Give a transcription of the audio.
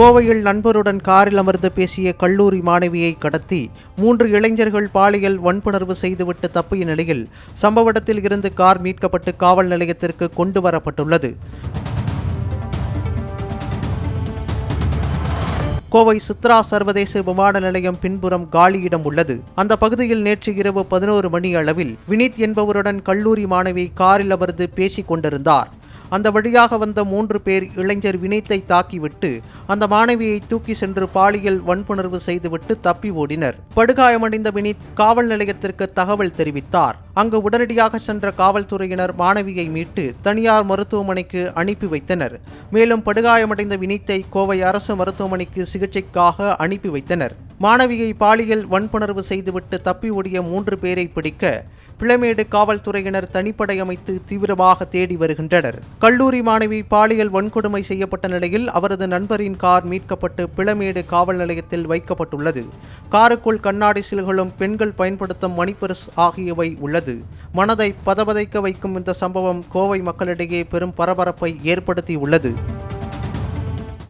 கோவையில் நண்பருடன் காரில் அமர்ந்து பேசிய கல்லூரி மாணவியை கடத்தி மூன்று இளைஞர்கள் பாலியல் வன்புணர்வு செய்துவிட்டு தப்பிய நிலையில் சம்பவ இடத்தில் இருந்து கார் மீட்கப்பட்டு காவல் நிலையத்திற்கு கொண்டு வரப்பட்டுள்ளது. கோவை சித்ரா சர்வதேச விமான நிலையம் பின்புறம் காலியிடம் உள்ளது. அந்த பகுதியில் நேற்று இரவு பதினோரு மணி அளவில் வினீத் என்பவருடன் கல்லூரி மாணவி காரில் அமர்ந்து பேசிக் கொண்டிருந்தார். அந்த வழியாக வந்த மூன்று பேர் இளைஞர் வினைத்தை தாக்கிவிட்டு அந்த மாணவியை தூக்கி சென்று பாலியல் வன்புணர்வு செய்துவிட்டு தப்பி ஓடினர். படுகாயமடைந்த வினித் காவல் நிலையத்திற்கு தகவல் தெரிவித்தார். அங்கு உடனடியாக சென்ற காவல்துறையினர் மாணவியை மீட்டு தனியார் மருத்துவமனைக்கு அனுப்பி வைத்தனர். மேலும் படுகாயமடைந்த வினித்தை கோவை அரசு மருத்துவமனைக்கு சிகிச்சைக்காக அனுப்பி வைத்தனர். மாணவியை பாலியல் வன்புணர்வு செய்துவிட்டு தப்பி ஓடிய மூன்று பேரை பிடிக்க பிளமேடு காவல்துறையினர் தனிப்படை அமைத்து தீவிரமாக தேடி வருகின்றனர். கல்லூரி மாணவி பாலியல் வன்கொடுமை செய்யப்பட்ட நிலையில் அவரது நண்பரின் கார் மீட்கப்பட்டு பிளமேடு காவல் நிலையத்தில் வைக்கப்பட்டுள்ளது. காருக்குள் கண்ணாடி சில்களும் பெண்கள் பயன்படுத்தும் மணிப்பரிஸ் ஆகியவை உள்ளது. மனதை பதபதைக்க வைக்கும் இந்த சம்பவம் கோவை மக்களிடையே பெரும் பரபரப்பை ஏற்படுத்தியுள்ளது.